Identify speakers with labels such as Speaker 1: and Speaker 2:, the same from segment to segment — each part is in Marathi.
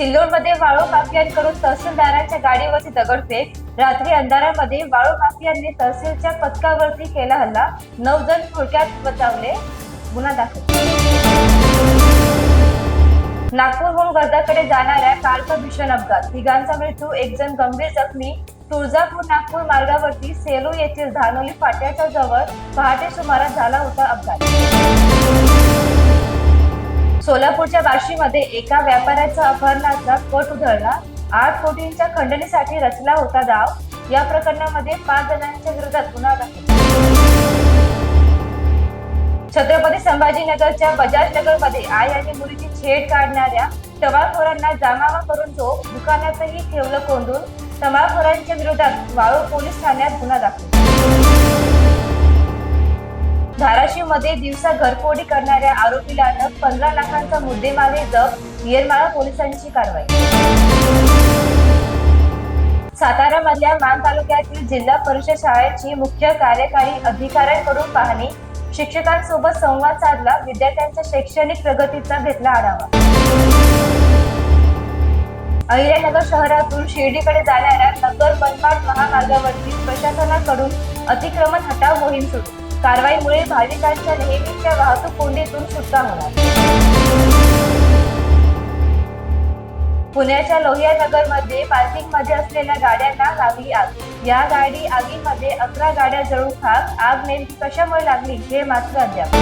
Speaker 1: सिल्लोडमध्ये वाळू माफियांकडून तहसीलदारांच्या गाडीवरती दगडफेक रात्री अंधारामध्ये वाळू माफियांनी तहसीलच्या पथकावरती केला हल्ला नऊ जण थोडक्यात बचावले. गुन्हा दाखल. नागपूरहून वर्धाकडे जाणाऱ्या कारचा भीषण अपघात. तिघांचा मृत्यू एक जण गंभीर जखमी. तुळजापूर नागपूर मार्गावरती सेलू येथील धानोली फाट्याच्या जवळ पहाटे सुमारास झाला होता अपघात. सोलापूरच्या बार्शीमध्ये एका व्यापाऱ्याचा अपहरणाचा कट उधळला. आठ कोटींच्या खंडणीसाठी रचला होता डाव या प्रकरणामध्ये पाच जणांच्या विरोधात गुन्हा दाखल. छत्रपती संभाजीनगरच्या बजाज नगरमध्ये आई आणि मुलीची छेड काढणाऱ्या टवाळखोरांना जामावा करून झोप दुकानातही ठेवलं कोंडून. टवाळखोरांच्या विरोधात वाळू पोलीस ठाण्यात गुन्हा दाखल. मध्ये दिवसा घरफोडी करणाऱ्या आरोपीला अटक पंधरा लाखांचा मुद्देमागे जप येरमाळा पोलिसांची कारवाई. सातारा मधल्या मान तालुक्यातील जिल्हा परिषद शाळेची मुख्य कार्यकारी अधिकाऱ्यांकडून पाहणी शिक्षकांसोबत संवाद साधला विद्यार्थ्यांच्या शैक्षणिक प्रगतीचा घेतला आढावा. अहिल्यानगर शहरातून शिर्डीकडे जाणाऱ्या नगर मनमाड महामार्गावरती प्रशासनाकडून अतिक्रमण हटाव मोहीम सुरू. कारवाईमुळे भाविकांच्या नेहमीच्या वाहतूक कोंडीतून सुटका होणार. पुण्याच्या लोहिया नगरमध्ये पार्किंगमध्ये पार्किंगमध्ये असलेल्या गाड्यांना लागली आग. या गाडी आगीमध्ये अकरा गाड्या जळून खाक. आग नेमकी कशामुळे लागली हे मात्र अद्याप.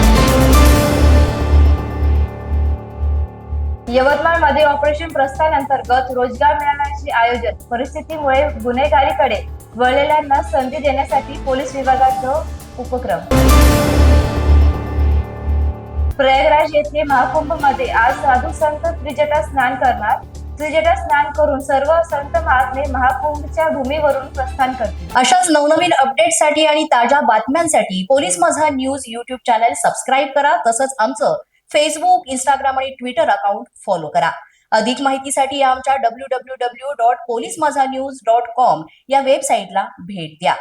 Speaker 1: यवतमाळमध्ये ऑपरेशन प्रस्थान अंतर्गत रोजगार मेळाव्याचे आयोजन. परिस्थितीमुळे गुन्हेगारीकडे वळलेल्यांना संधी देण्यासाठी पोलीस विभागाचं उपक्रम. प्रयागराज येथे महाकुंभमध्ये आज साधू संत त्रिजटा स्नान करणार. त्रिजटा स्नान करून सर्व संत महात्मे महाकुंभच्या भूमीवरून प्रस्थान करतील.
Speaker 2: अशाच नवनवीन अपडेटसाठी आणि ताज्या बातम्यांसाठी पोलीस माझा न्यूज युट्यूब चॅनल सबस्क्राईब करा. तसंच आमचं फेसबुक इंस्टाग्राम आणि ट्विटर अकाउंट फॉलो करा. अधिक माहितीसाठी आमच्या W W W dot police Majha news dot com या वेबसाईटला भेट द्या.